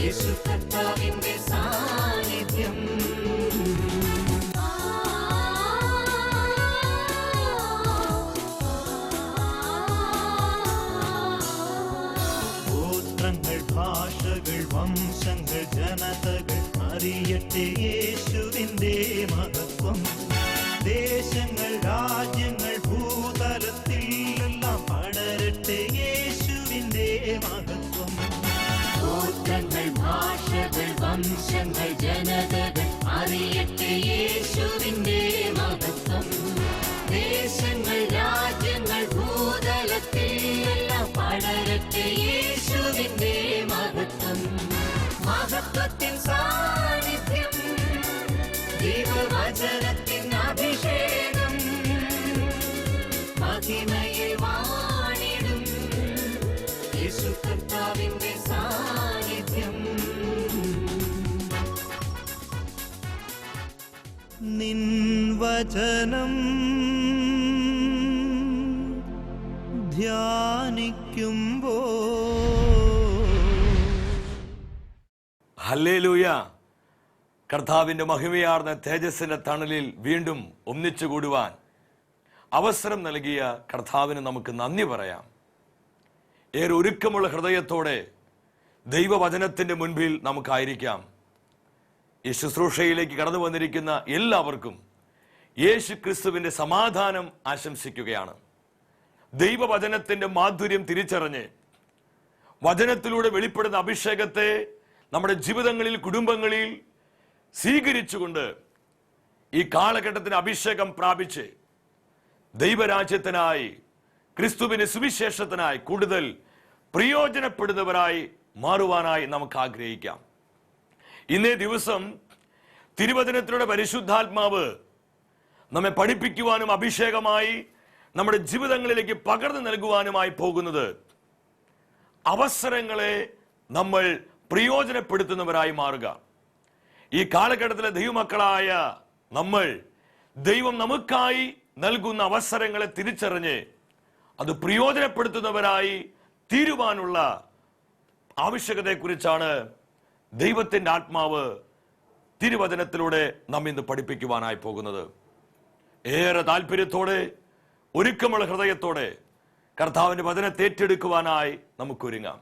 യേശു ഗോത്രങ്ങൾ ഭാഷകൾ വംശങ്ങൾ ജനതകൾ അറിയട്ടെ യേശുവിന്റെ നിൻ വചനം ധ്യാനിക്കുമ്പോ ഹല്ലേലൂയ. കർത്താവിന്റെ മഹിമയാർന്ന തേജസ്സിന്റെ തണലിൽ വീണ്ടും ഒന്നിച്ചു കൂടുവാൻ അവസരം നൽകിയ കർത്താവിന് നമുക്ക് നന്ദി പറയാം. ഏറെ ഒരുക്കമുള്ള ഹൃദയത്തോടെ ദൈവവചനത്തിന്റെ മുൻപിൽ നമുക്കായിരിക്കാം. ഈ ശുശ്രൂഷയിലേക്ക് കടന്നു വന്നിരിക്കുന്ന എല്ലാവർക്കും യേശു ക്രിസ്തുവിന്റെ സമാധാനം ആശംസിക്കുകയാണ്. ദൈവവചനത്തിന്റെ മാധുര്യം തിരിച്ചറിഞ്ഞ് വചനത്തിലൂടെ വെളിപ്പെടുന്ന അഭിഷേകത്തെ നമ്മുടെ ജീവിതങ്ങളിൽ കുടുംബങ്ങളിൽ സ്വീകരിച്ചുകൊണ്ട് ഈ കാലഘട്ടത്തിന് അഭിഷേകം പ്രാപിച്ച് ദൈവരാജ്യത്തിനായി ക്രിസ്തുവിന് സുവിശേഷത്തിനായി കൂടുതൽ പ്രയോജനപ്പെടുന്നവരായി മാറുവാനായി നമുക്ക് ആഗ്രഹിക്കാം. ഇന്നേ ദിവസം തിരുവചനത്തിലൂടെ പരിശുദ്ധാത്മാവ് നമ്മെ പഠിപ്പിക്കുവാനും അഭിഷേകമായി നമ്മുടെ ജീവിതങ്ങളിലേക്ക് പകർന്നു നൽകുവാനുമായി പോകുന്നത് അവസരങ്ങളെ നമ്മൾ പ്രയോജനപ്പെടുത്തുന്നവരായി മാറുക. ഈ കാലഘട്ടത്തിലെ ദൈവമക്കളായ നമ്മൾ ദൈവം നമുക്കായി നൽകുന്ന അവസരങ്ങളെ തിരിച്ചറിഞ്ഞ് അത് പ്രയോജനപ്പെടുത്തുന്നവരായി തീരുവാനുള്ള ആവശ്യകതയെക്കുറിച്ചാണ് ദൈവത്തിന്റെ ആത്മാവ് തിരുവചനത്തിലൂടെ നമ്മ ഇന്ന് പഠിപ്പിക്കുവാനായി പോകുന്നത്. ഏറെ താല്പര്യത്തോടെ ഒരുക്കമുള്ള ഹൃദയത്തോടെ കർത്താവിന്റെ വചനത്തെ ഏറ്റെടുക്കുവാനായി നമുക്കൊരുങ്ങാം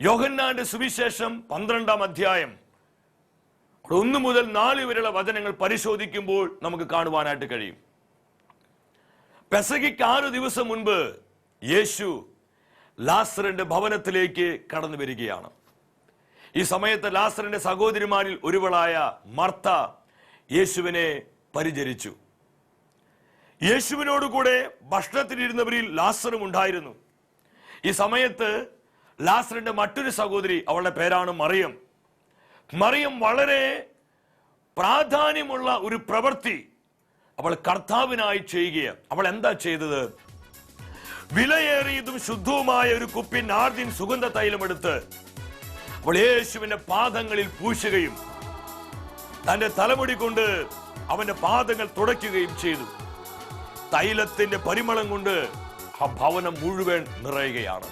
യോഹന്നാന്റെ സുവിശേഷം പന്ത്രണ്ടാം അധ്യായം ഒന്ന് മുതൽ നാല് വരെയുള്ള വചനങ്ങൾ പരിശോധിക്കുമ്പോൾ നമുക്ക് കാണുവാനായിട്ട് കഴിയും. പെസകിക്ക് ആറ് ദിവസം മുൻപ് യേശു ലാസറിന്റെ ഭവനത്തിലേക്ക് കടന്നു വരികയാണ്. ഈ സമയത്ത് ലാസറിന്റെ സഹോദരിമാരിൽ ഒരുവളായ മർത്ത യേശുവിനെ പരിചരിച്ചു. യേശുവിനോടുകൂടെ ഭക്ഷണത്തിനിരുന്നവരിൽ ലാസറും ഉണ്ടായിരുന്നു. ഈ സമയത്ത് ലാസറിന്റെ മറ്റൊരു സഹോദരി അവളുടെ പേരാണ് മറിയം. മറിയം വളരെ പ്രാധാന്യമുള്ള ഒരു പ്രവൃത്തി അവൾ കർത്താവിനായി ചെയ്യുകയാണ്. അവൾ എന്താ ചെയ്തത്? വിലയേറിയതും ശുദ്ധവുമായ ഒരു കുപ്പി നാർദിൻ സുഗന്ധ തൈലമെടുത്ത് അവൾ യേശുവിന്റെ പാദങ്ങളിൽ പൂശുകയും തന്റെ തലമുടി കൊണ്ട് അവന്റെ പാദങ്ങൾ തുടയ്ക്കുകയും ചെയ്തു. തൈലത്തിന്റെ പരിമളം കൊണ്ട് ആ ഭവനം മുഴുവൻ നിറയുകയാണ്.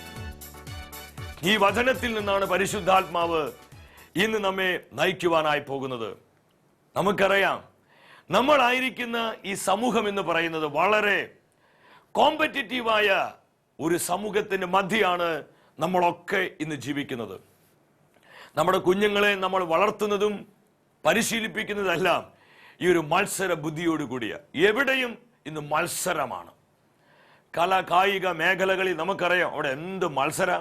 ഈ വചനത്തിൽ നിന്നാണ് പരിശുദ്ധാത്മാവ് ഇന്ന് നമ്മെ നയിക്കുവാനായി പോകുന്നത്. നമുക്കറിയാം നമ്മളായിരിക്കുന്ന ഈ സമൂഹം എന്ന് പറയുന്നത് വളരെ കോമ്പറ്റീറ്റീവായ ഒരു സമൂഹത്തിന്റെ മധ്യയാണ് നമ്മളൊക്കെ ഇന്ന് ജീവിക്കുന്നത്. നമ്മുടെ കുഞ്ഞുങ്ങളെ നമ്മൾ വളർത്തുന്നതും പരിശീലിപ്പിക്കുന്നതെല്ലാം ഈ ഒരു മത്സര ബുദ്ധിയോട് കൂടിയ. എവിടെയും ഇന്ന് മത്സരമാണ്. കല കായിക മേഖലകളിൽ നമുക്കറിയാം അവിടെ എന്ത് മത്സര.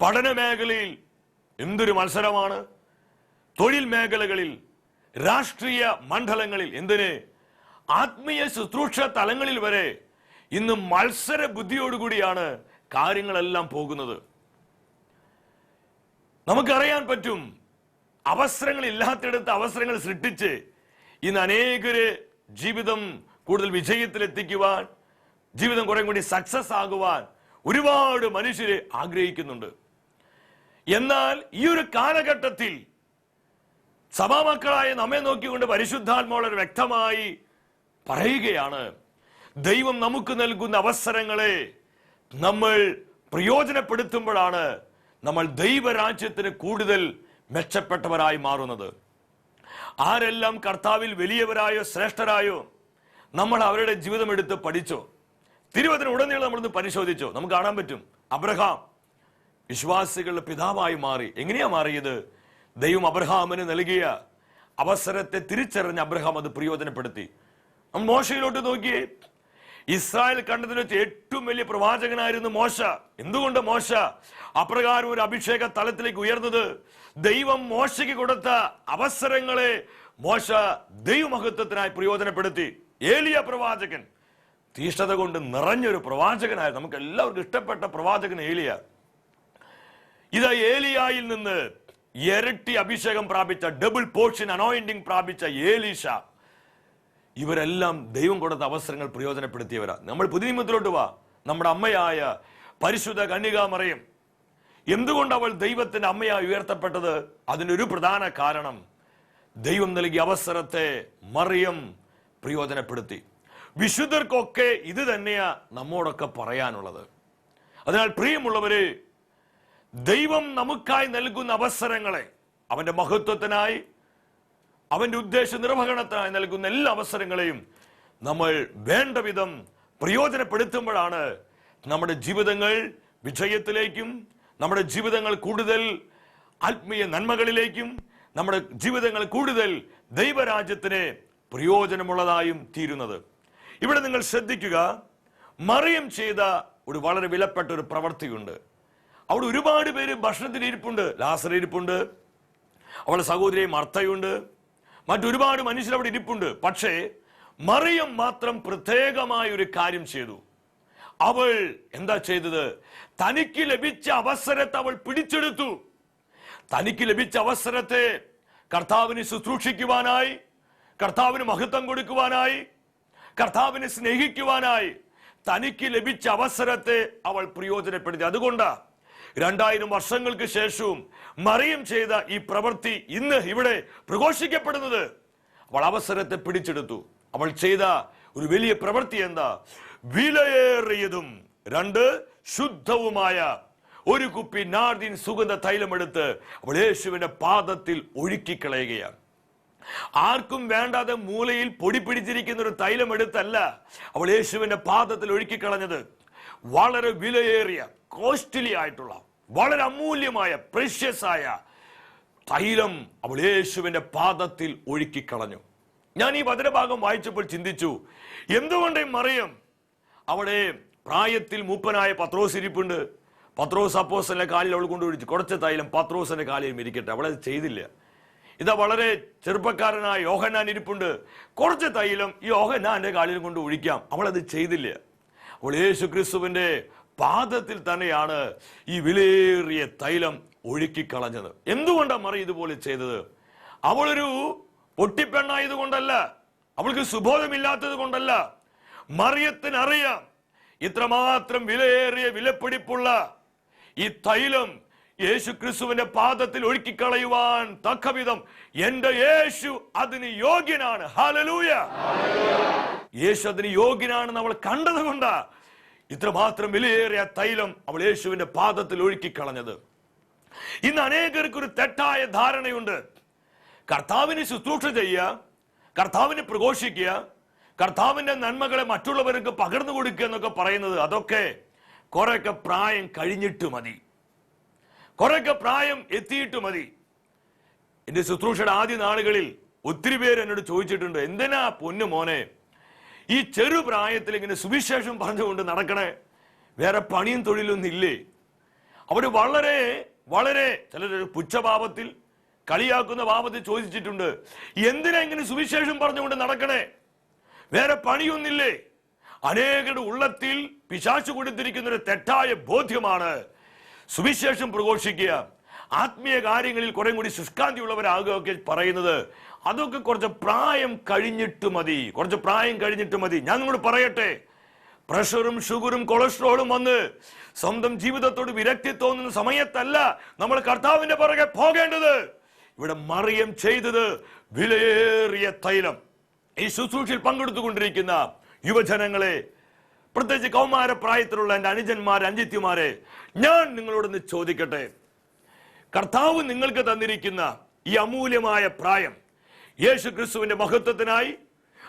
പഠന മേഖലയിൽ എന്തൊരു മത്സരമാണ്. തൊഴിൽ മേഖലകളിൽ രാഷ്ട്രീയ മണ്ഡലങ്ങളിൽ എന്തിന്. ആത്മീയ ശുശ്രൂഷ തലങ്ങളിൽ വരെ ഇന്ന് മത്സര ബുദ്ധിയോടുകൂടിയാണ് കാര്യങ്ങളെല്ലാം പോകുന്നത്. നമുക്കറിയാൻ പറ്റും അവസരങ്ങൾ ഇല്ലാത്തിടത്ത് അവസരങ്ങൾ സൃഷ്ടിച്ച് ഇന്ന് അനേകര് ജീവിതം കൂടുതൽ വിജയത്തിലെത്തിക്കുവാൻ ജീവിതം കുറേ കൂടി സക്സസ് ആകുവാൻ ഒരുപാട് മനുഷ്യര് ആഗ്രഹിക്കുന്നുണ്ട്. എന്നാൽ ഈ ഒരു കാലഘട്ടത്തിൽ സഭാമക്കളായ നമ്മെ നോക്കിക്കൊണ്ട് പരിശുദ്ധാത്മാവളർ വ്യക്തമായി പറയുകയാണ് ദൈവം നമുക്ക് നൽകുന്ന അവസരങ്ങളെ നമ്മൾ പ്രയോജനപ്പെടുത്തുമ്പോഴാണ് നമ്മൾ ദൈവരാജ്യത്തിന് കൂടുതൽ മെച്ചപ്പെട്ടവരായി മാറുന്നത്. ആരെല്ലാം കർത്താവിൽ വലിയവരായോ ശ്രേഷ്ഠരായോ നമ്മൾ അവരുടെ ജീവിതം എടുത്ത് പഠിച്ചോ തിരുവതിന് ഉടനീളം നമ്മളൊന്ന് പരിശോധിച്ചോ നമുക്ക് കാണാൻ പറ്റും. അബ്രഹാം വിശ്വാസികളുടെ പിതാവായി മാറി. എങ്ങനെയാ മാറിയത്? ദൈവം അബ്രഹാമിന് നൽകിയ അവസരത്തെ തിരിച്ചറിഞ്ഞ് അബ്രഹാം അത് പ്രയോജനപ്പെടുത്തി. മോശയിലോട്ട് നോക്കിയേ ഇസ്രായേൽ കണ്ടതിൽ വെച്ച് ഏറ്റവും വലിയ പ്രവാചകനായിരുന്നു മോശ. എന്തുകൊണ്ട് മോശ? അപ്രകാരം ഒരു അഭിഷേക തലത്തിലേക്ക് ഉയർന്നത് ദൈവം മോശയ്ക്ക് കൊടുത്ത അവസരങ്ങളെ മോശ ദൈവമഹത്വത്തിനായി പ്രയോജനപ്പെടുത്തി. ഏലിയ പ്രവാചകൻ തീഷ്ണത കൊണ്ട് നിറഞ്ഞൊരു പ്രവാചകനായിരുന്നു നമുക്ക് എല്ലാവർക്കും ഇഷ്ടപ്പെട്ട പ്രവാചകൻ ഏലിയ. ഇത് ഏലിയായിൽ നിന്ന് ഇരട്ടി അഭിഷേകം പ്രാപിച്ച ഡബിൾ പോർഷൻ അനോയിന്റിംഗ് പ്രാപിച്ച ഏലീഷ ഇവരെല്ലാം ദൈവം കൊടുത്ത അവസരങ്ങൾ പ്രയോജനപ്പെടുത്തിയവരാ. നമ്മൾ പുതിയ വാ. നമ്മുടെ അമ്മയായ പരിശുദ്ധ കന്യകാമറയും എന്തുകൊണ്ട് അവൾ ദൈവത്തിന്റെ അമ്മയായി ഉയർത്തപ്പെട്ടത്? അതിനൊരു പ്രധാന കാരണം ദൈവം നൽകിയ അവസരത്തെ മറിയം പ്രയോജനപ്പെടുത്തി. വിശുദ്ധർക്കൊക്കെ ഇത് തന്നെയാ നമ്മോടൊക്കെ പറയാനുള്ളത്. അതിനാൽ പ്രിയമുള്ളവര് ദൈവം നമുക്കായി നൽകുന്ന അവസരങ്ങളെ അവന്റെ മഹത്വത്തിനായി അവന്റെ ഉദ്ദേശ നിർവഹണത്തിനായി നൽകുന്ന എല്ലാ അവസരങ്ങളെയും നമ്മൾ വേണ്ട വിധം പ്രയോജനപ്പെടുത്തുമ്പോഴാണ് നമ്മുടെ ജീവിതങ്ങൾ വിജയത്തിലേക്കും നമ്മുടെ ജീവിതങ്ങൾ കൂടുതൽ ആത്മീയ നന്മകളിലേക്കും നമ്മുടെ ജീവിതങ്ങൾ കൂടുതൽ ദൈവരാജ്യത്തിന് പ്രയോജനമുള്ളതായും തീരുന്നത്. ഇവിടെ നിങ്ങൾ ശ്രദ്ധിക്കുക മറിയം ചെയ്ത ഒരു വളരെ വിലപ്പെട്ട ഒരു പ്രവൃത്തിയുണ്ട് അവിടെ ഒരുപാട് പേര് ഭക്ഷണത്തിന് ഇരിപ്പുണ്ട് ലാസർ ഇരിപ്പുണ്ട്. അവളുടെ സഹോദരി മർത്തയുണ്ട് മറ്റൊരുപാട് മനുഷ്യർ അവിടെ ഇരിപ്പുണ്ട്. പക്ഷേ മറിയം മാത്രം പ്രത്യേകമായ ഒരു കാര്യം ചെയ്തു. അവൾ എന്താ ചെയ്തത്? തനിക്ക് ലഭിച്ച അവസരത്തെ അവൾ പിടിച്ചെടുത്തു. തനിക്ക് ലഭിച്ച അവസരത്തെ കർത്താവിനെ ശുശ്രൂഷിക്കുവാനായി കർത്താവിന് മഹത്വം കൊടുക്കുവാനായി കർത്താവിനെ സ്നേഹിക്കുവാനായി തനിക്ക് ലഭിച്ച അവസരത്തെ അവൾ പ്രയോജനപ്പെടുത്തി. അതുകൊണ്ടാ രണ്ടായിരം വർഷങ്ങൾക്ക് ശേഷവും മറിയം ചെയ്ത ഈ പ്രവൃത്തി ഇന്ന് ഇവിടെ പ്രഘോഷിക്കപ്പെടുന്നത്. അവൾ അവസരത്തെ പിടിച്ചെടുത്തു. അവൾ ചെയ്ത ഒരു വലിയ പ്രവൃത്തി എന്താ? വിലയേറിയതും രണ്ട് ശുദ്ധവുമായ ഒരു കുപ്പി നാർദിൻ സുഗന്ധ തൈലമെടുത്ത് അവൾ യേശുവിന്റെ പാദത്തിൽ ഒഴുക്കിക്കളയുകയാണ്. ആർക്കും വേണ്ടാതെ മൂലയിൽ പൊടി പിടിച്ചിരിക്കുന്ന ഒരു തൈലം എടുത്തല്ല അവൾ യേശുവിന്റെ പാദത്തിൽ ഒഴുക്കിക്കളഞ്ഞത്. വളരെ വിലയേറിയ കോസ്റ്റ്ലി ആയിട്ടുള്ള വളരെ അമൂല്യമായ പ്രഷ്യസായ തൈലം അവൾ യേശുവിന്റെ പാദത്തിൽ ഒഴുക്കിക്കളഞ്ഞു. ഞാൻ ഈ വചനഭാഗം വായിച്ചപ്പോൾ ചിന്തിച്ചു എന്തുകൊണ്ട് മറിയം അവിടെ പ്രായത്തിൽ മൂപ്പനായ പത്രോസ് ഇരിപ്പുണ്ട്? പത്രോസ് അപ്പോസിന്റെ കാലിൽ അവൾ കൊണ്ട് കുറച്ച് തൈലം പത്രോസിന്റെ കാലിൽ ഇരിക്കട്ടെ അവളെ ചെയ്തില്ല. ഇതാ വളരെ ചെറുപ്പക്കാരനായ യോഹനാൻ ഇരിപ്പുണ്ട്. കുറച്ച് തൈലം ഈ യോഹനാന്റെ കാലിൽ കൊണ്ട് ഒഴിക്കാം അവളത് ചെയ്തില്ല. അവൾ യേശു ക്രിസ്തുവിന്റെ പാദത്തിൽ തന്നെയാണ് ഈ വിലയേറിയ തൈലം ഒഴുക്കിക്കളഞ്ഞത്. എന്തുകൊണ്ടാണ് മറി ഇതുപോലെ ചെയ്തത്? അവളൊരു പൊട്ടിപ്പെണ്ണായത് കൊണ്ടല്ല അവൾക്ക് സുബോധമില്ലാത്തത് കൊണ്ടല്ല. മറിയത്തിന് അറിയാം ഇത്രമാത്രം വിലയേറിയ വിലപ്പിടിപ്പുള്ള ഈ തൈലം യേശു ക്രിസ്തുവിന്റെ പാദത്തിൽ ഒഴുക്കിക്കളയുവാൻ തക്കവിധം എന്റെ യേശു അതിന് യോഗ്യനാണ്. ഹാലലൂയ യേശു അതിന് യോഗ്യനാണെന്ന് നമ്മൾ കണ്ടത് കൊണ്ടാ ഇത്രമാത്രം വിലയേറിയ തൈലം അവൾ യേശുവിന്റെ പാദത്തിൽ ഒഴുക്കിക്കളഞ്ഞത്. ഇന്ന് അനേകർക്ക് ഒരു തെറ്റായ ധാരണയുണ്ട്. കർത്താവിനെ ശുശ്രൂഷ ചെയ്യുക കർത്താവിനെ പ്രഘോഷിക്കുക കർത്താവിന്റെ നന്മകളെ മറ്റുള്ളവർക്ക് പകർന്നു കൊടുക്കുക എന്നൊക്കെ പറയുന്നത് അതൊക്കെ കുറെയൊക്കെ പ്രായം കഴിഞ്ഞിട്ട് മതി. കുറെയൊക്കെ പ്രായം എത്തിയിട്ട് മതി. എന്റെ ശുശ്രൂഷയുടെ ആദ്യ നാളുകളിൽ ഒത്തിരി പേര് എന്നോട് ചോദിച്ചിട്ടുണ്ട് എന്തിനാ പൊന്നു മോനെ ഈ ചെറു പ്രായത്തിൽ ഇങ്ങനെ സുവിശേഷം പറഞ്ഞുകൊണ്ട് നടക്കണേ വേറെ പണിയും തൊഴിലൊന്നും ഇല്ലേ? അവർ വളരെ വളരെ ചിലർ പുച്ഛഭാവത്തിൽ കളിയാക്കുന്ന ഭാവത്തിൽ ചോദിച്ചിട്ടുണ്ട് എന്തിനാ ഇങ്ങനെ സുവിശേഷം പറഞ്ഞുകൊണ്ട് നടക്കണേ? വേറെ പണിയൊന്നില്ലേ അനേകരുടെ ഉള്ളത്തിൽ പിശാച്ചു കൊടുത്തിരിക്കുന്ന ഒരു തെറ്റായ ബോധ്യമാണ് സുവിശേഷം പ്രഘോഷിക്കുക. ആത്മീയ കാര്യങ്ങളിൽ കുറേ കൂടി ശുഷ്കാന്തിയുള്ളവരാകുകയൊക്കെ പറയുന്നത് അതൊക്കെ കുറച്ച് പ്രായം കഴിഞ്ഞിട്ട് മതി. കുറച്ച് പ്രായം കഴിഞ്ഞിട്ട് മതി. ഞാൻ നിങ്ങളോട് പറയട്ടെ. പ്രഷറും ഷുഗറും കൊളസ്ട്രോളും വന്ന് സ്വന്തം ജീവിതത്തോട് വിരക്തി തോന്നുന്ന സമയത്തല്ല നമ്മൾ കർത്താവിന്റെ പുറകെ പോകേണ്ടത്. ഇവിടെ മറിയം ചെയ്തത് വിലയേറിയ തൈലം. ഈ ശുശ്രൂഷയിൽ പങ്കെടുത്തുകൊണ്ടിരിക്കുന്ന യുവജനങ്ങളെ പ്രത്യേകിച്ച് കൗമാര പ്രായത്തിലുള്ള എന്റെ അനുജന്മാരെ അഞ്ചിത്യമാരെ ഞാൻ നിങ്ങളോടൊന്ന് ചോദിക്കട്ടെ. കർത്താവ് നിങ്ങൾക്ക് തന്നിരിക്കുന്ന ഈ അമൂല്യമായ പ്രായം യേശു ക്രിസ്തുവിന്റെ മഹത്വത്തിനായി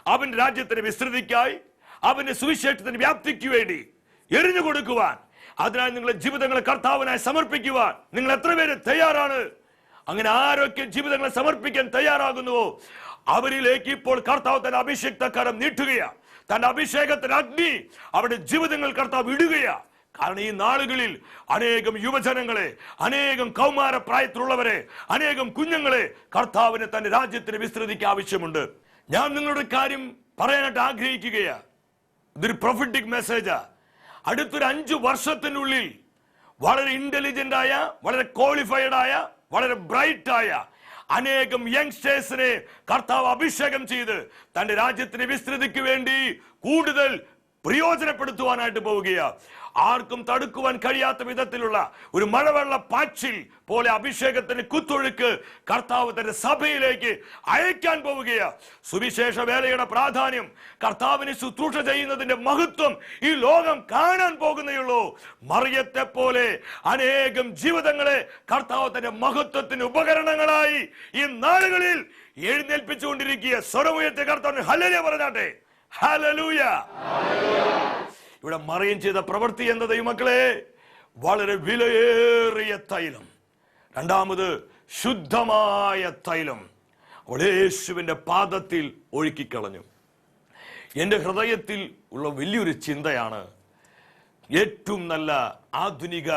അവന്റെ രാജ്യത്തിന്റെ വിസ്തൃതിക്കായി അവന്റെ സുവിശേഷത്തിന്റെ വ്യാപ്തിക്ക് വേണ്ടി എറിഞ്ഞു കൊടുക്കുവാൻ അതിനായി നിങ്ങളുടെ ജീവിതങ്ങളെ കർത്താവിനായി സമർപ്പിക്കുവാൻ നിങ്ങൾ എത്ര പേര് തയ്യാറാണ്? അങ്ങനെ ആരൊക്കെ ജീവിതങ്ങളെ സമർപ്പിക്കാൻ തയ്യാറാകുന്നുവോ? അവരിലേക്ക് ഇപ്പോൾ കർത്താവ് തന്റെ അഭിഷേക്ത കരം നീട്ടുകയാ. തന്റെ അഭിഷേകത്തിന് അഗ്നി അവരുടെ ജീവിതങ്ങൾ കർത്താവ് ഇടുകയാ. കാരണം ഈ നാളുകളിൽ അനേകം യുവജനങ്ങളെ അനേകം കൗമാര പ്രായത്തിലുള്ളവരെ അനേകം കുഞ്ഞുങ്ങളെ കർത്താവിന് തന്റെ രാജ്യത്തിന് വിസ്തൃതിക്ക് ആവശ്യമുണ്ട്. ഞാൻ നിങ്ങളുടെ കാര്യം പറയാനായിട്ട് ആഗ്രഹിക്കുകയാ. ഇതൊരു പ്രൊഫറ്റിക് മെസ്സേജാ അടുത്തൊരു അഞ്ചു വർഷത്തിനുള്ളിൽ വളരെ ഇന്റലിജന്റ് ആയ വളരെ ക്വാളിഫൈഡ് ആയ വളരെ ബ്രൈറ്റ് ആയ അനേകം യങ്സ്റ്റേഴ്സിനെ കർത്താവ് അഭിഷേകം ചെയ്ത് തന്റെ രാജ്യത്തിന്റെ വിസ്തൃതിക്ക് വേണ്ടി കൂടുതൽ പ്രയോജനപ്പെടുത്തുവാനായിട്ട് പോവുകയാ. ആർക്കും തടുക്കുവാൻ കഴിയാത്ത വിധത്തിലുള്ള ഒരു മഴവെള്ള പാച്ചിൽ പോലെ അഭിഷേകത്തിന് കുത്തൊഴുക്ക് കർത്താവ് തന്റെ സഭയിലേക്ക് അയക്കാൻ പോവുകയാ. സുവിശേഷ വേലയുടെ പ്രാധാന്യം കർത്താവിന് ശുശ്രൂഷ ചെയ്യുന്നതിന്റെ മഹത്വം ഈ ലോകം കാണാൻ പോകുന്നേയുള്ളൂ. മറിയത്തെ പോലെ അനേകം ജീവിതങ്ങളെ കർത്താവ് തന്റെ മഹത്വത്തിന് ഉപകരണങ്ങളായി ഈ നാളുകളിൽ എഴുന്നേൽപ്പിച്ചുകൊണ്ടിരിക്കുക സ്വരമുയർത്തിയ കർത്താവിന് ഹലലിയ പറഞ്ഞാട്ടെ. ഹലലൂയ ഇവിടെ മറിയം ചെയ്ത പ്രവൃത്തി എന്ന ദൈവമക്കളെ വളരെ വിലയേറിയ തൈലം. രണ്ടാമത് ശുദ്ധമായ തൈലം. അവൾ യേശുവിന്റെ പാദത്തിൽ ഒഴുക്കിക്കളഞ്ഞു. എന്റെ ഹൃദയത്തിൽ ഉള്ള വലിയൊരു ചിന്തയാണ് ഏറ്റവും നല്ല ആധുനിക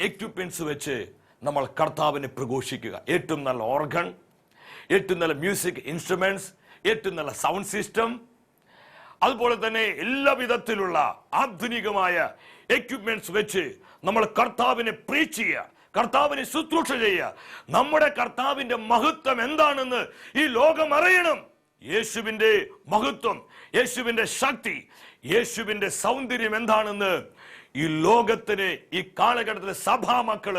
എക്യുപ്മെന്റ്സ് വെച്ച് നമ്മൾ കർത്താവിനെ പ്രഘോഷിക്കുക. ഏറ്റവും നല്ല ഓർഗൺ ഏറ്റവും നല്ല മ്യൂസിക് ഇൻസ്ട്രുമെന്റ്സ് ഏറ്റവും നല്ല സൗണ്ട് സിസ്റ്റം അതുപോലെ തന്നെ എല്ലാ വിധത്തിലുള്ള ആധുനികമായ എക്യുപ്മെന്റ്സ് വെച്ച് നമ്മൾ കർത്താവിനെ പ്രീച്ച് ചെയ്യുക കർത്താവിനെ ശുശ്രൂഷ ചെയ്യുക. നമ്മുടെ കർത്താവിന്റെ മഹത്വം എന്താണെന്ന് ഈ ലോകം അറിയണം. യേശുവിന്റെ മഹത്വം യേശുവിന്റെ ശക്തി യേശുവിന്റെ സൗന്ദര്യം എന്താണെന്ന് ഈ ലോകത്തിന് ഈ കാലഘട്ടത്തിലെ സഭാ മക്കൾ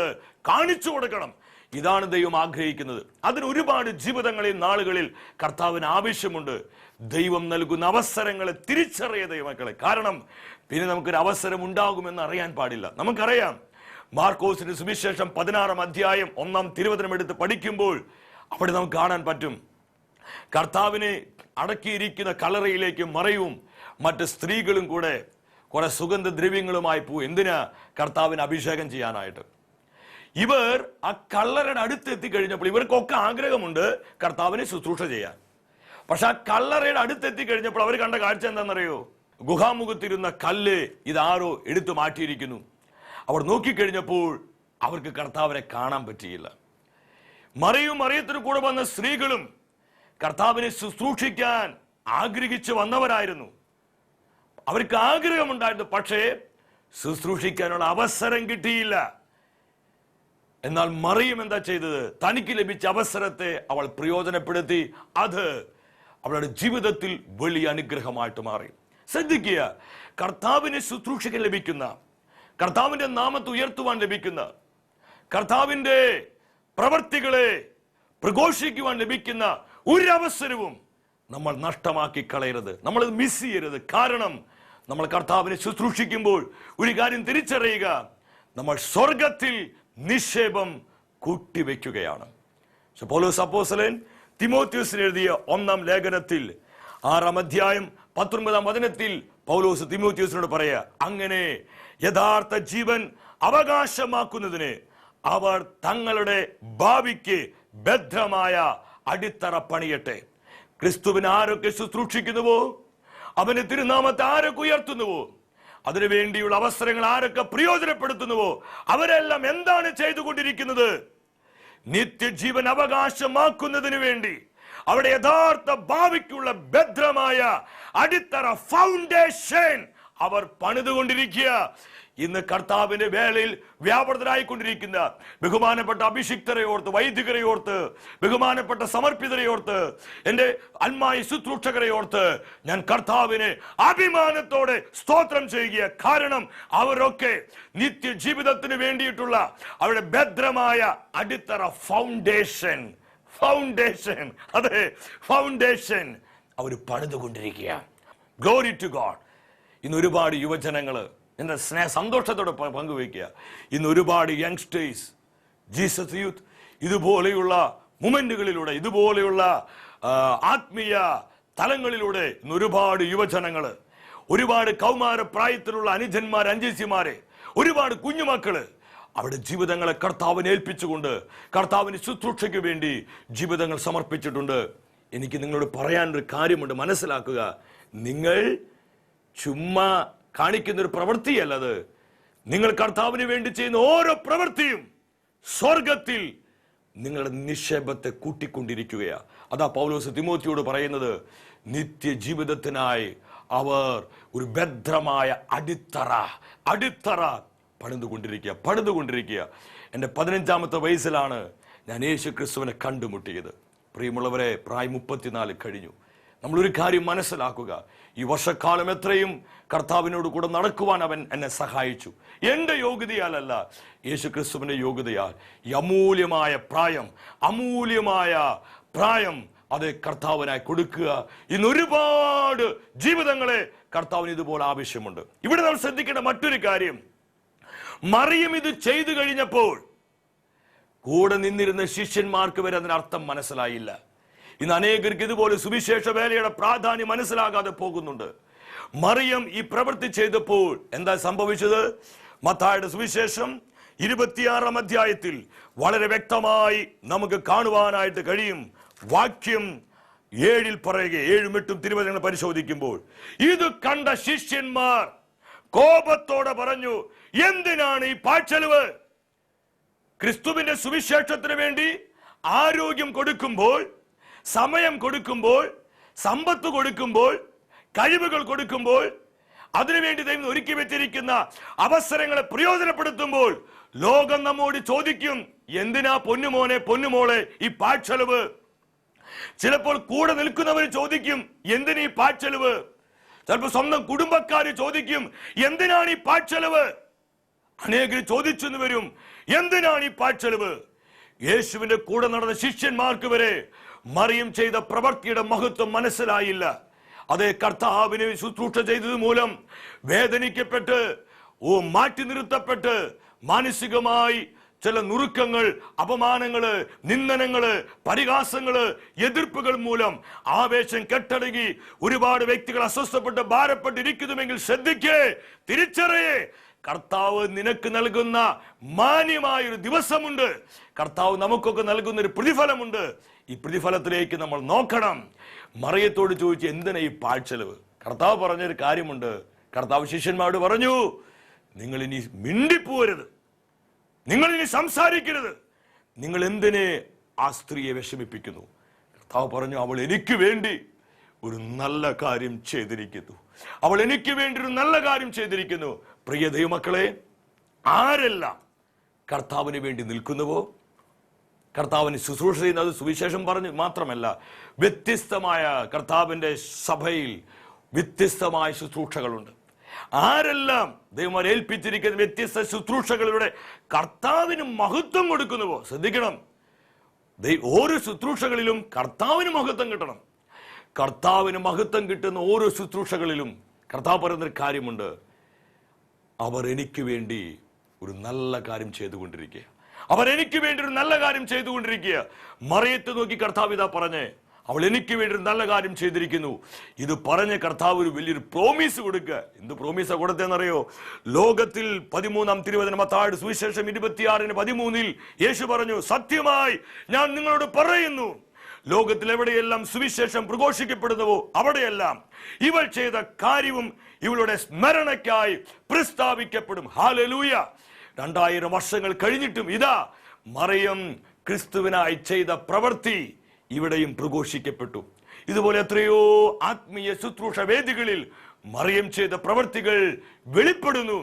കാണിച്ചു കൊടുക്കണം. ഇതാണ് ദൈവം ആഗ്രഹിക്കുന്നത്. അതിന് ഒരുപാട് ജീവിതങ്ങളിൽ നാളുകളിൽ കർത്താവിന് ആവശ്യമുണ്ട്. ദൈവം നൽകുന്ന അവസരങ്ങളെ തിരിച്ചറിയ ദൈവമക്കളെ കാരണം പിന്നെ നമുക്കൊരു അവസരം ഉണ്ടാകുമെന്ന് അറിയാൻ പാടില്ല. നമുക്കറിയാം. മാർക്കോസിന്റെ സുവിശേഷം പതിനാറാം അധ്യായം ഒന്നാം തിരുവചനം എടുത്ത് പഠിക്കുമ്പോൾ അവിടെ നമുക്ക് കാണാൻ പറ്റും. കർത്താവിനെ അടക്കിയിരിക്കുന്ന കളറയിലേക്ക് മറയും. മറ്റ് സ്ത്രീകളും കൂടെ കുറെ സുഗന്ധദ്രവ്യങ്ങളുമായി പോ. എന്തിനാ കർത്താവിന് അഭിഷേകം ചെയ്യാനായിട്ട്? ഇവർ ആ കള്ളരുടെ അടുത്ത് എത്തിക്കഴിഞ്ഞപ്പോൾ ഇവർക്കൊക്കെ ആഗ്രഹമുണ്ട് കർത്താവിനെ ശുശ്രൂഷ ചെയ്യാൻ. പക്ഷെ ആ കള്ളറയുടെ അടുത്ത് എത്തിക്കഴിഞ്ഞപ്പോൾ അവർ കണ്ട കാഴ്ച എന്താണെന്നറിയോ? ഗുഹാമുഖത്തിരുന്ന കല്ല് ഇതാരോ എടുത്തു മാറ്റിയിരിക്കുന്നു. അവർ നോക്കിക്കഴിഞ്ഞപ്പോൾ അവർക്ക് കർത്താവിനെ കാണാൻ പറ്റിയില്ല. മറിയും മറിയത്തിന് കൂടെ വന്ന സ്ത്രീകളും കർത്താവിനെ ശുശ്രൂഷിക്കാൻ ആഗ്രഹിച്ചു വന്നവരായിരുന്നു. അവർക്ക് ആഗ്രഹമുണ്ടായിരുന്നു പക്ഷേ ശുശ്രൂഷിക്കാനുള്ള അവസരം കിട്ടിയില്ല. എന്നാൽ മറിയും എന്താ ചെയ്തത്? തനിക്ക് ലഭിച്ച അവസരത്തെ അവൾ പ്രയോജനപ്പെടുത്തി. അത് അവളുടെ ജീവിതത്തിൽ വലിയ അനുഗ്രഹമായിട്ട് മാറി. ശ്രദ്ധിക്കുക കർത്താവിന് ശുശ്രൂഷിക്കാൻ ലഭിക്കുന്ന കർത്താവിന്റെ നാമത്തെ ഉയർത്തുവാൻ ലഭിക്കുന്ന കർത്താവിന്റെ പ്രവർത്തികളെ പ്രഘോഷിക്കുവാൻ ലഭിക്കുന്ന ഒരു അവസരവും നമ്മൾ നഷ്ടമാക്കി കളയരുത് നമ്മൾ മിസ് ചെയ്യരുത്. കാരണം നമ്മൾ കർത്താവിനെ ശുശ്രൂഷിക്കുമ്പോൾ ഒരു കാര്യം തിരിച്ചറിയുക. നമ്മൾ സ്വർഗത്തിൽ നിക്ഷേപം കൂട്ടിവെക്കുകയാണ്. പൗലോസ് അപ്പോസ്തലൻ തിമോത്യൂസിന് എഴുതിയ ഒന്നാം ലേഖനത്തിൽ ആറാം അധ്യായം പത്തൊൻപതാം വചനത്തിൽ പൗലോസ് തിമോത്യൂസിനോട് പറയുക അങ്ങനെ യഥാർത്ഥ ജീവൻ അവകാശമാക്കുന്നതിന് അവർ തങ്ങളുടെ ഭാവിക്ക് ഭദ്രമായ അടിത്തറ പണിയട്ടെ. ക്രിസ്തുവിനെ ആരൊക്കെ ശുശ്രൂഷിക്കുന്നുവോ? അവന് തിരുനാമത്തെ ആരൊക്കെ ഉയർത്തുന്നുവോ? അതിനു വേണ്ടിയുള്ള അവസരങ്ങൾ ആരൊക്കെ പ്രയോജനപ്പെടുത്തുന്നുവോ അവരെല്ലാം എന്താണ് ചെയ്തുകൊണ്ടിരിക്കുന്നത്? നിത്യജീവൻ അവകാശമാക്കുന്നതിന് വേണ്ടി അവിടെ യഥാർത്ഥ ഭാവിക്കുള്ള ഭദ്രമായ അടിത്തറ ഫൗണ്ടേഷൻ അവർ പണിതുകൊണ്ടിരിക്കുക. ഇന്ന് കർത്താവിന്റെ വേളയിൽ വ്യാപൃതരായിക്കൊണ്ടിരിക്കുന്ന ബഹുമാനപ്പെട്ട അഭിഷിക്തരെ ഓർത്ത് വൈദികരെ ഓർത്ത് ബഹുമാനപ്പെട്ട സമർപ്പിതരെ ഓർത്ത് എന്റെ അന്മായ ശുശ്രൂഷകരെ ഓർത്ത് ഞാൻ കർത്താവിനെ അഭിമാനത്തോടെ സ്തോത്രം ചെയ്യുക. കാരണം അവരൊക്കെ നിത്യ ജീവിതത്തിന് വേണ്ടിയിട്ടുള്ള അവരുടെ ഭദ്രമായ അടിത്തറ ഫൗണ്ടേഷൻ ഫൗണ്ടേഷൻ അതെ ഫൗണ്ടേഷൻ അവർ പണിതുകൊണ്ടിരിക്കുക ഗ്ലോറി ടു ഗോഡ് ഇന്ന് ഒരുപാട് യുവജനങ്ങൾ എന്റെ സ്നേഹ സന്തോഷത്തോടെ പങ്കുവയ്ക്കുക. ഇന്ന് ഒരുപാട് യങ്സ്റ്റേഴ്സ് ജീസസ് യൂത്ത് ഇതുപോലെയുള്ള മൊമെന്റുകളിലൂടെ ഇതുപോലെയുള്ള ആത്മീയ തലങ്ങളിലൂടെ ഇന്ന് ഒരുപാട് യുവജനങ്ങൾ ഒരുപാട് കൗമാര പ്രായത്തിലുള്ള അനുജന്മാർ അഞ്ചേസിമാരെ ഒരുപാട് കുഞ്ഞുമക്കൾ അവിടെ ജീവിതങ്ങളെ കർത്താവിനെ ഏൽപ്പിച്ചുകൊണ്ട് കർത്താവിന് ശുശ്രൂഷയ്ക്ക് വേണ്ടി ജീവിതങ്ങൾ സമർപ്പിച്ചിട്ടുണ്ട്. എനിക്ക് നിങ്ങളോട് പറയാനൊരു കാര്യമുണ്ട് മനസ്സിലാക്കുക. നിങ്ങൾ ചുമ്മാ കാണിക്കുന്ന ഒരു പ്രവൃത്തിയല്ലത്. നിങ്ങൾ കർത്താവിന് വേണ്ടി ചെയ്യുന്ന ഓരോ പ്രവൃത്തിയും സ്വർഗത്തിൽ നിങ്ങളുടെ നിക്ഷേപത്തെ കൂട്ടിക്കൊണ്ടിരിക്കുകയാണ് അതാ പൗലോസ് തിമോത്തിയോട് പറയുന്നത് നിത്യജീവിതത്തിനായി അവർ ഒരു ഭദ്രമായ അടിത്തറ അടിത്തറ പണിതുകൊണ്ടിരിക്കുക പണിതുകൊണ്ടിരിക്കുക. എന്റെ പതിനഞ്ചാമത്തെ വയസ്സിലാണ് ഞാൻ യേശു ക്രിസ്തുവിനെ കണ്ടുമുട്ടിയത്. പ്രിയമുള്ളവരെ പ്രായം മുപ്പത്തിനാല് കഴിഞ്ഞു. നമ്മളൊരു കാര്യം മനസ്സിലാക്കുക. ഈ വർഷക്കാലം എത്രയും കർത്താവിനോട് കൂടെ നടക്കുവാൻ അവൻ എന്നെ സഹായിച്ചു. എന്റെ യോഗ്യതയാലല്ല യേശു ക്രിസ്തുവിന്റെ യോഗ്യതയാൽ. ഈ അമൂല്യമായ പ്രായം അമൂല്യമായ പ്രായം അത് കർത്താവിനായി കൊടുക്കുക. ഇന്ന് ഒരുപാട് ജീവിതങ്ങളെ കർത്താവിന് ഇതുപോലെ ആവശ്യമുണ്ട്. ഇവിടെ നമ്മൾ ശ്രദ്ധിക്കേണ്ട മറ്റൊരു കാര്യം. മറിയം ഇത് ചെയ്തു കഴിഞ്ഞപ്പോൾ കൂടെ നിന്നിരുന്ന ശിഷ്യന്മാർക്ക് വരെ അതിനർത്ഥം മനസ്സിലായില്ല. ഇന്ന് അനേകർക്ക് ഇതുപോലെ സുവിശേഷ വേലയുടെ പ്രാധാന്യം മനസ്സിലാകാതെ പോകുന്നുണ്ട്. മറിയം ഈ പ്രവൃത്തി ചെയ്തപ്പോൾ എന്താ സംഭവിച്ചത്? മത്തായുടെ സുവിശേഷം ഇരുപത്തിയാറാം അധ്യായത്തിൽ വളരെ വ്യക്തമായി നമുക്ക് കാണുവാനായിട്ട് കഴിയും. വാക്യം ഏഴിൽ പറയുക ഏഴും എട്ടും തിരുവചനങ്ങൾ പരിശോധിക്കുമ്പോൾ ഇത് കണ്ട ശിഷ്യന്മാർ കോപത്തോടെ പറഞ്ഞു എന്തിനാണ് ഈ പാഴ്ചെലവ് ക്രിസ്തുവിന്റെ സുവിശേഷത്തിന് വേണ്ടി ആരോഗ്യം കൊടുക്കുമ്പോൾ സമയം കൊടുക്കുമ്പോൾ സമ്പത്ത് കൊടുക്കുമ്പോൾ കഴിവുകൾ കൊടുക്കുമ്പോൾ അതിനുവേണ്ടി ദൈവം ഒരുക്കി വെച്ചിരിക്കുന്ന അവസരങ്ങളെ പ്രയോജനപ്പെടുത്തുമ്പോൾ ലോകം നമ്മോട് ചോദിക്കും എന്തിനാ പൊന്നുമോനെ പൊന്നുമോളെ ഈ പാഴ്ചെലവ്? ചിലപ്പോൾ കൂടെ നിൽക്കുന്നവർ ചോദിക്കും എന്തിനീ പാഴ്ചെലവ്? ചിലപ്പോൾ സ്വന്തം കുടുംബക്കാർ ചോദിക്കും എന്തിനാണ് ഈ പാഴ്ചെലവ്? അനേകർ ചോദിച്ചെന്ന് വരും എന്തിനാണ് ഈ പാഴ്ചെലവ്? യേശുവിന്റെ കൂടെ നടന്ന ശിഷ്യന്മാർക്ക് വരെ മറിയം ചെയ്ത പ്രവൃത്തിയുടെ മഹത്വം മനസ്സിലായില്ല. അതേ കർത്താവിനെ ശുശ്രൂഷ ചെയ്തത് മൂലം വേദനിക്കപ്പെട്ട് ഓ മാറ്റി നിർത്തപ്പെട്ട് മാനസികമായി ചില നുറുക്കങ്ങൾ അപമാനങ്ങൾ നിന്ദനങ്ങൾ പരിഹാസങ്ങൾ എതിർപ്പുകൾ മൂലം ആവേശം കെട്ടടങ്ങി ഒരുപാട് വ്യക്തികൾ അസ്വസ്ഥപ്പെട്ട് ഭാരപ്പെട്ടിരിക്കുന്നുവെങ്കിൽ ശ്രദ്ധിക്കേ തിരിച്ചറിയേ. കർത്താവ് നിനക്ക് നൽകുന്ന മാന്യമായ ഒരു ദിവസമുണ്ട്. കർത്താവ് നമുക്കൊക്കെ നൽകുന്ന ഒരു പ്രതിഫലമുണ്ട്. ഈ പ്രതിഫലത്തിലേക്ക് നമ്മൾ നോക്കണം. മറിയത്തോട് ചോദിച്ച് എന്തിനാ ഈ പാഴ്ചെലവ് കർത്താവ് പറഞ്ഞൊരു കാര്യമുണ്ട്. കർത്താവ് ശിഷ്യന്മാരോട് പറഞ്ഞു നിങ്ങൾ ഇനി മിണ്ടിപ്പോരുത് നിങ്ങൾ ഇനി സംസാരിക്കരുത്. നിങ്ങൾ എന്തിനെ ആ സ്ത്രീയെ വിഷമിപ്പിക്കുന്നു? കർത്താവ് പറഞ്ഞു അവൾ എനിക്ക് വേണ്ടി ഒരു നല്ല കാര്യം ചെയ്തിരിക്കുന്നു. അവൾ എനിക്ക് വേണ്ടി ഒരു നല്ല കാര്യം ചെയ്തിരിക്കുന്നു. പ്രിയ ദൈവമക്കളെ ആരെല്ലാം കർത്താവിന് വേണ്ടി നിൽക്കുന്നുവോ? കർത്താവിന് ശുശ്രൂഷ ചെയ്യുന്നത് സുവിശേഷം പറഞ്ഞു മാത്രമല്ല വ്യത്യസ്തമായ കർത്താവിന്റെ സഭയിൽ വ്യത്യസ്തമായ ശുശ്രൂഷകളുണ്ട്. ആരെല്ലാം ദൈവം ഏൽപ്പിച്ചിരിക്കുന്ന വ്യത്യസ്ത ശുശ്രൂഷകളിലൂടെ കർത്താവിന് മഹത്വം കൊടുക്കുന്നുവോ? ശ്രദ്ധിക്കണം. ഓരോ ശുശ്രൂഷകളിലും കർത്താവിന് മഹത്വം കിട്ടണം. കർത്താവിന് മഹത്വം കിട്ടുന്ന ഓരോ ശുശ്രൂഷകളിലും കർത്താവ് പറയുന്നൊരു കാര്യമുണ്ട്. അവർ എനിക്ക് വേണ്ടി ഒരു നല്ല കാര്യം ചെയ്തുകൊണ്ടിരിക്കുക അവർ എനിക്ക് വേണ്ടി ഒരു നല്ല കാര്യം ചെയ്തുകൊണ്ടിരിക്കുക മറിയത്ത് നോക്കി കർത്താവ് ഇതാ പറഞ്ഞേ. അവൾ എനിക്ക് വേണ്ടി ഒരു നല്ല കാര്യം ചെയ്തിരിക്കുന്നു. ഇത് പറഞ്ഞ് കർത്താവ് ഒരു വലിയൊരു പ്രോമീസ് കൊടുക്കുക. എന്ത് പ്രോമിസാ കൊടുത്തതെന്നറിയോ? ലോകത്തിൽ പതിമൂന്നാം തിരുവചന മത്താട് സുവിശേഷം ഇരുപത്തിയാറിന് പതിമൂന്നിൽ യേശു പറഞ്ഞു സത്യമായി ഞാൻ നിങ്ങളോട് പറയുന്നു ലോകത്തിൽ എവിടെയെല്ലാം സുവിശേഷം പ്രഘോഷിക്കപ്പെടുന്നുവോ അവിടെയെല്ലാം ഇവൾ ചെയ്ത കാര്യവും ഇവളുടെ സ്മരണയ്ക്കായി പ്രസ്താവിക്കപ്പെടും. ഹാലലൂയ രണ്ടായിരം വർഷങ്ങൾ കഴിഞ്ഞിട്ടും ഇതാ മറിയം ക്രിസ്തുവിനായി ചെയ്ത പ്രവൃത്തി ഇവിടെയും പ്രഘോഷിക്കപ്പെട്ടു. ഇതുപോലെ എത്രയോ ആത്മീയ ശുശ്രൂഷ വേദികളിൽ മറിയം ചെയ്ത പ്രവൃത്തികൾ വെളിപ്പെടുന്നു.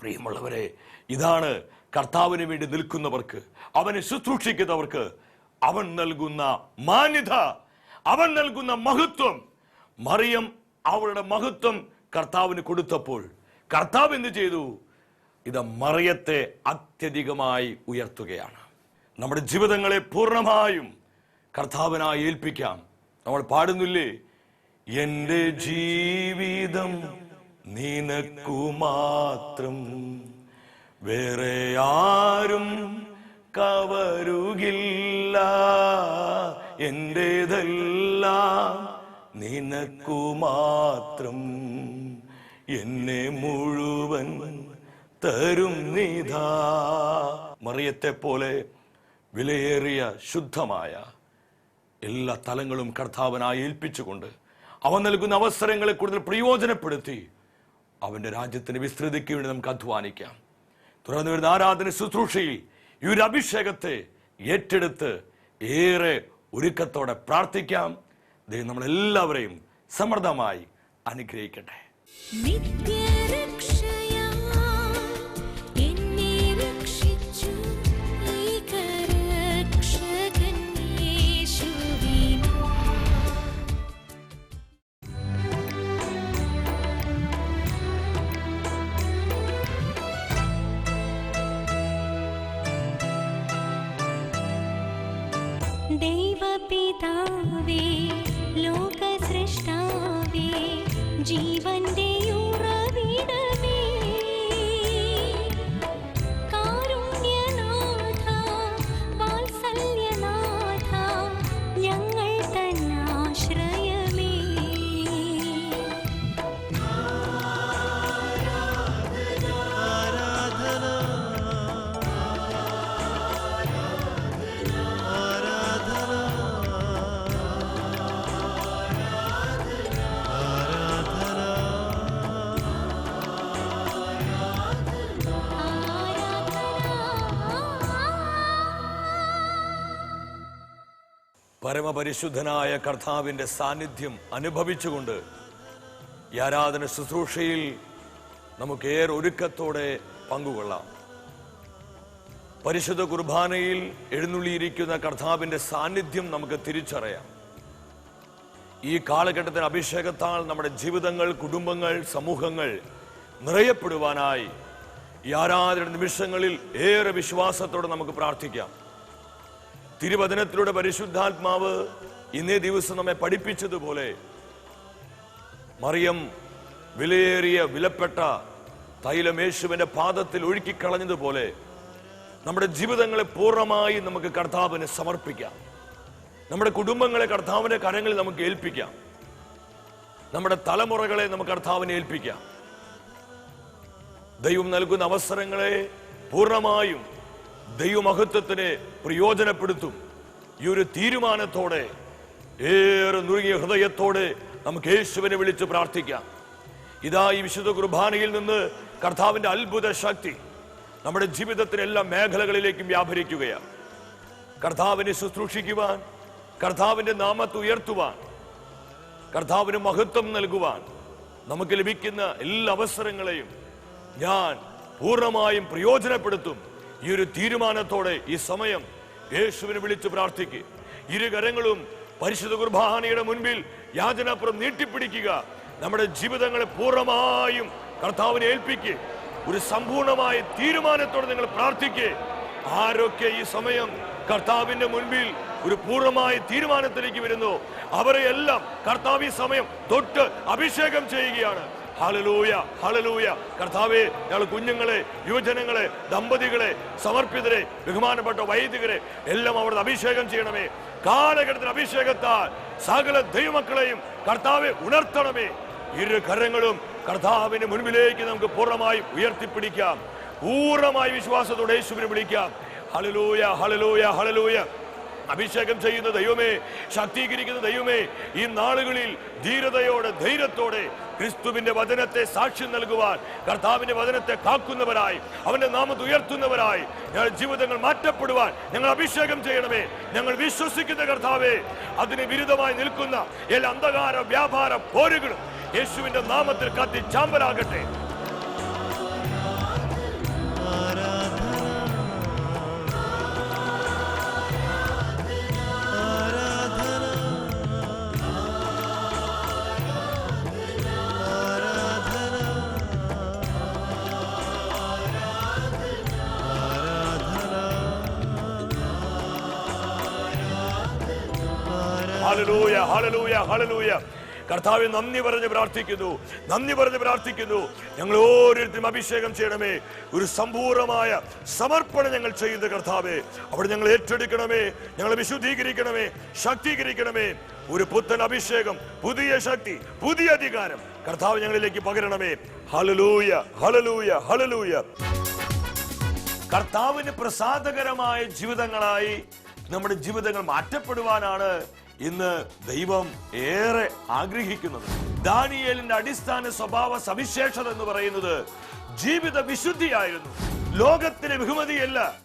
പ്രിയമുള്ളവരെ ഇതാണ് കർത്താവിന് വേണ്ടി നിൽക്കുന്നവർക്ക് അവനെ ശുശ്രൂഷിക്കുന്നവർക്ക് അവൻ നൽകുന്ന മാന്യത അവൻ നൽകുന്ന മഹത്വം. മറിയം അവളുടെ മഹത്വം കർത്താവിന് കൊടുത്തപ്പോൾ കർത്താവ് എന്ത് ചെയ്തു? ഇത് മറിയത്തെ അത്യധികമായി ഉയർത്തുകയാണ്. നമ്മുടെ ജീവിതങ്ങളെ പൂർണമായും കർത്താവിനായി ഏൽപ്പിക്കാം. നമ്മൾ പാടുന്നില്ലേ? എന്റെ ജീവിതം നിനക്കു മാത്രം വേറെ ആരും കവരുകില്ല. എന്റേതെല്ലാം നിനക്കു മാത്രം എന്നെ മുഴുവൻ തരും നീതാ. മറിയത്തെ പോലെ വിലയേറിയ ശുദ്ധമായ എല്ലാ തലങ്ങളും കർത്താവനായി ഏൽപ്പിച്ചുകൊണ്ട് അവൻ നൽകുന്ന അവസരങ്ങളെ കൂടുതൽ പ്രയോജനപ്പെടുത്തി അവന്റെ രാജ്യത്തിന് വിസ്തൃതിക്ക് വേണ്ടി നമുക്ക് അധ്വാനിക്കാം. തുടർന്ന് വരുന്ന ആരാധന ശുശ്രൂഷയിൽ ഈ ഒരു അഭിഷേകത്തെ ഏറ്റെടുത്ത് ഏറെ ഒരുക്കത്തോടെ പ്രാർത്ഥിക്കാം. ദൈവം നമ്മളെല്ലാവരെയും സമൃദ്ധമായി അനുഗ്രഹിക്കട്ടെ. നിത്യരക്ഷയാ ദൈവപിതാവേ ലോകസൃഷ്ടാവേ ജീവന്റെ ഉറവിടമേ. പരമപരിശുദ്ധനായ കർത്താവിന്റെ സാന്നിധ്യം അനുഭവിച്ചുകൊണ്ട് ഈ ആരാധന ശുശ്രൂഷയിൽ നമുക്ക് ഏറെ ഒരുക്കത്തോടെ പങ്കുകൊള്ളാം. പരിശുദ്ധ കുർബാനയിൽ എഴുന്നള്ളിയിരിക്കുന്ന കർത്താവിന്റെ സാന്നിധ്യം നമുക്ക് തിരിച്ചറിയാം. ഈ കാലഘട്ടത്തിന് അഭിഷേകത്താൽ നമ്മുടെ ജീവിതങ്ങൾ കുടുംബങ്ങൾ സമൂഹങ്ങൾ നിറയപ്പെടുവാനായി ഈ ആരാധന നിമിഷങ്ങളിൽ ഏറെ വിശ്വാസത്തോടെ നമുക്ക് പ്രാർത്ഥിക്കാം. തിരുവചനത്തിലൂടെ പരിശുദ്ധാത്മാവ് ഇന്നേ ദിവസം നമ്മെ പഠിപ്പിച്ചതുപോലെ മറിയം വിലയേറിയ വിലപ്പെട്ട തൈലമേശുവിന്റെ പാദത്തിൽ ഒഴുക്കിക്കളഞ്ഞതുപോലെ നമ്മുടെ ജീവിതങ്ങളെ പൂർണമായി നമുക്ക് കർത്താവിനെ സമർപ്പിക്കാം. നമ്മുടെ കുടുംബങ്ങളെ കർത്താവിന്റെ കരങ്ങളിൽ നമുക്ക് ഏൽപ്പിക്കാം. നമ്മുടെ തലമുറകളെ നമുക്ക് കർത്താവിനെ ഏൽപ്പിക്കാം. ദൈവം നൽകുന്ന അവസരങ്ങളെ പൂർണമായും ദൈവമഹത്വത്തിന് പ്രയോജനപ്പെടുത്തും. ഈ ഒരു തീരുമാനത്തോടെ ഏറെ നുറുങ്ങിയ ഹൃദയത്തോടെ നമുക്ക് യേശുവിനെ വിളിച്ച് പ്രാർത്ഥിക്കാം. ഇതാ ഈ വിശുദ്ധ കുർബാനയിൽ നിന്ന് കർത്താവിന്റെ അത്ഭുത ശക്തി നമ്മുടെ ജീവിതത്തിലെ എല്ലാ മേഖലകളിലേക്കും വ്യാപരിക്കുകയാണ്. കർത്താവിനെ ശുശ്രൂഷിക്കുവാൻ കർത്താവിന്റെ നാമത്തെ ഉയർത്തുവാൻ കർത്താവിന് മഹത്വം നൽകുവാൻ നമുക്ക് ലഭിക്കുന്ന എല്ലാ അവസരങ്ങളെയും ഞാൻ പൂർണമായും പ്രയോജനപ്പെടുത്തും. ഈ ഒരു തീരുമാനത്തോടെ ഈ സമയം യേശുവിനെ വിളിച്ച് പ്രാർത്ഥിക്കുക ഇരു കരങ്ങളും പരിശുദ്ധ കുർബാനയുടെ മുൻപിൽ യാചനാപുറം നീട്ടിപ്പിടിക്കുക. നമ്മുടെ ജീവിതങ്ങളെ പൂർണമായും കർത്താവിനെ ഏൽപ്പിക്കുക ഒരു സമ്പൂർണമായ തീരുമാനത്തോടെ നിങ്ങൾ പ്രാർത്ഥിക്കുക ആരൊക്കെ ഈ സമയം കർത്താവിന്റെ മുൻപിൽ ഒരു പൂർണമായ തീരുമാനത്തിലേക്ക് വരുന്നു അവരെ എല്ലാം കർത്താവ് ഈ സമയം തൊട്ട് അഭിഷേകം ചെയ്യുകയാണ്. ഹലലൂയ ഹലലൂയ കർത്താവെ ഞങ്ങൾ കുഞ്ഞുങ്ങളെ യുവജനങ്ങളെ ദമ്പതികളെ സമർപ്പിതരെ ബഹുമാനപ്പെട്ട വൈദികരെ എല്ലാം അവിടുന്ന് അഭിഷേകം ചെയ്യണമേ. കാലഘട്ടത്തിൽ അഭിഷേകത്താൽ സകല ദൈവമക്കളെയും കർത്താവെ ഉണർത്തണമേ. ഇരു കരങ്ങളും കർത്താവിന് മുൻപിലേക്ക് നമുക്ക് പൂർണമായി ഉയർത്തിപ്പിടിക്കാം. പൂർണമായി വിശ്വാസത്തോടെ യേശുവിനെ വിളിക്കാം. ഹലലൂയ ഹലലൂയ ഹലലൂയ അഭിഷേകം ചെയ്യുന്ന ദൈവമേ ശാക്തീകരിക്കുന്ന ദൈവമേ ഈ നാളുകളിൽ ധീരതയോടെ ധൈര്യത്തോടെ ക്രിസ്തുവിന്റെ വചനത്തെ സാക്ഷ്യം നൽകുവാൻ കർത്താവിന്റെ വചനത്തെ കാക്കുന്നവരായി അവന്റെ നാമത്തെ ഉയർത്തുന്നവരായി ഞങ്ങളുടെ ജീവിതങ്ങൾ മാറ്റപ്പെടുവാൻ ഞങ്ങൾ അഭിഷേകം ചെയ്യണമേ. ഞങ്ങൾ വിശ്വസിക്കുന്ന കർത്താവേ അതിന് വിരുദ്ധമായി നിൽക്കുന്ന എല്ലാ അന്ധകാര വ്യാപാര പോരുകളും യേശുവിന്റെ നാമത്തിൽ കത്തി ചാമ്പലാകട്ടെ ഹല്ലേലൂയ ഹല്ലേലൂയ ഹല്ലേലൂയ കർത്താവെ നന്ദി പറഞ്ഞ് പ്രാർത്ഥിക്കുന്നു. നന്ദി പറഞ്ഞ് പ്രാർത്ഥിക്കുന്നു. ഞങ്ങൾ ഓരോരുത്തരും അഭിഷേകം ചെയ്യണമേ. ഒരു സമ്പൂർണമായ സമർപ്പണം ഞങ്ങൾ ചെയ്യുന്ന കർത്താവേ. അവിടെ ഞങ്ങൾ ഏറ്റെടുക്കണമേ. ഞങ്ങളെ വിശുദ്ധീകരിക്കണമേ. ശക്തീകരിക്കണമേ. ഒരു പുത്തൻ അഭിഷേകം പുതിയ ശക്തി പുതിയ അധികാരം കർത്താവ് ഞങ്ങളിലേക്ക് പകരണമേ. ഹലലൂയ ഹലലൂയ ഹലലൂയ കർത്താവിന് പ്രസാദകരമായ ജീവിതങ്ങളായി നമ്മുടെ ജീവിതങ്ങൾ മാറ്റപ്പെടുവാനാണ് ഇന്ന് ദൈവം ഏറെ ആഗ്രഹിക്കുന്നത്. ദാനിയേലിന്റെ അടിസ്ഥാന സ്വഭാവ സവിശേഷത എന്ന് പറയുന്നത് ജീവിത വിശുദ്ധിയായിരുന്നു. ലോകത്തിന്റെ ബഹുമതിയല്ല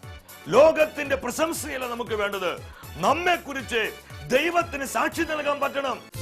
ലോകത്തിന്റെ പ്രശംസയല്ല നമുക്ക് വേണ്ടത്. നമ്മെ കുറിച്ച് ദൈവത്തിന് സാക്ഷി നൽകാൻ പറ്റണം.